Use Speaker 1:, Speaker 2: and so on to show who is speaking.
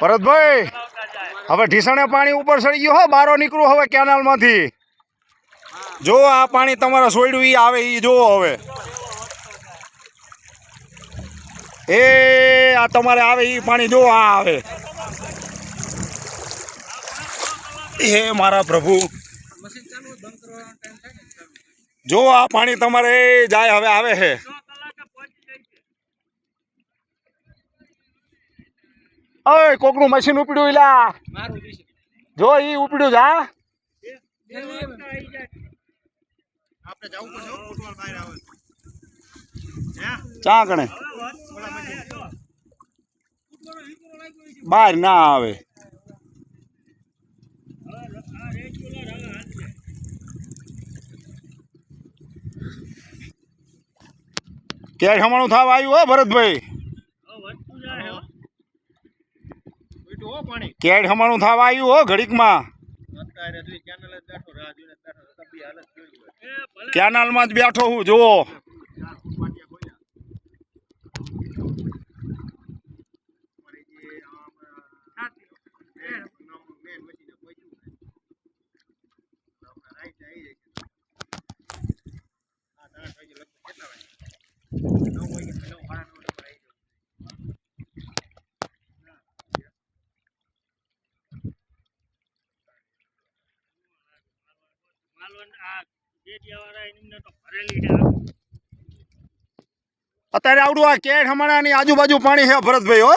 Speaker 1: ભરતભાઈ, હવે ઢીસણે પાણી ઉપર ચડી ગયું હો, બારો નીકળું હવે કેનાલમાંથી. જો આ પાણી તમારા સોયડું ઈ આવે, ઈ જોવો હવે. એ, આ તમારે આવે, ઈ પાણી જો આ આવે. હે મારા પ્રભુ. જો આ પાણી તમારે જાય, હવે આવે છે ઓય કોકનું મશીન ઉપડ્યું ઇલા જો ઈ ઉપડ્યું જા. ચા કણે બહાર ના આવે. ક્યારે હમણાં થવા આવ્યું હો ભરતભાઈ? કેડ હમણું થવા આવ્યું હો ઘડીકમાં. કેનાલમાં જ બેઠો હું જુઓ. અત્યારે આવડું આ કેડ હમણાંની આજુબાજુ પાણી છે ભરતભાઈ હો.